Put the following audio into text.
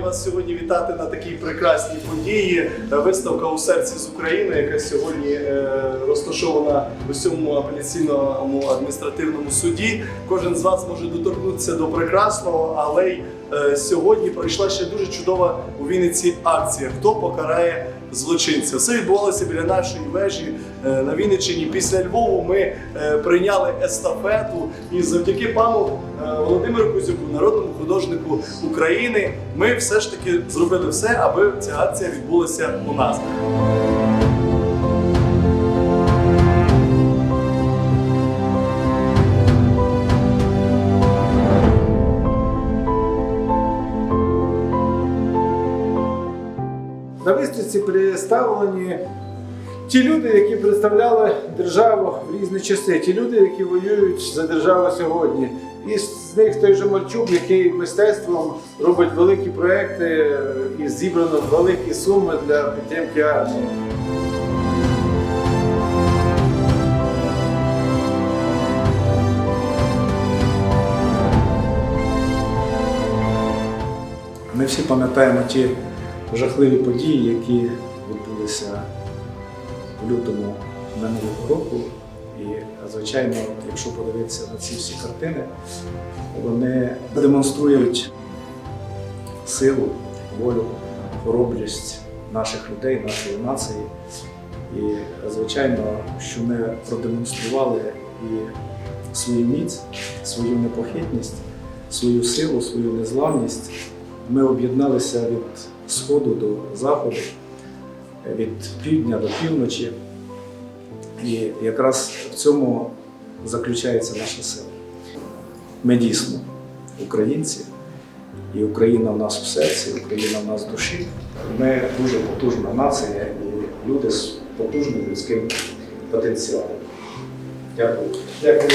вас сьогодні вітати на такій прекрасній події. Виставка у серці з України, яка сьогодні е, розташована у цьому апеляційному адміністративному суді. Кожен з вас може доторкнутися до прекрасного, але й е, сьогодні пройшла ще дуже чудова у Вінниці акція Хто покарає злочинця? Все відбувалося біля нашої вежі е, на Вінниччині. Після Львову ми прийняли естафету і завдяки пану Володимиру Кузюку, народному художнику України, ми все ж таки зробили все, аби ця акція відбулася у нас. На виставці представлені ті люди, які представляли державу в різні часи, ті люди, які воюють за державу сьогодні. І з них той же Мальчук, який мистецтвом робить великі проекти і зібрано великі суми для підтримки армії. Ми всі пам'ятаємо ті жахливі події, які відбулися в лютому минулого року. І, звичайно, якщо подивитися на ці всі картини, вони демонструють силу, волю, хоробрість наших людей, нашої нації. І, звичайно, що ми продемонстрували і свою міць, свою непохитність, свою силу, свою незламність. Ми об'єдналися від сходу до заходу, від півдня до півночі. І якраз в цьому заключається наша сила. Ми дійсно українці, і Україна в нас в серці, Україна в нас в душі. Ми дуже потужна нація і люди з потужним людським потенціалом. Дякую. Дякую.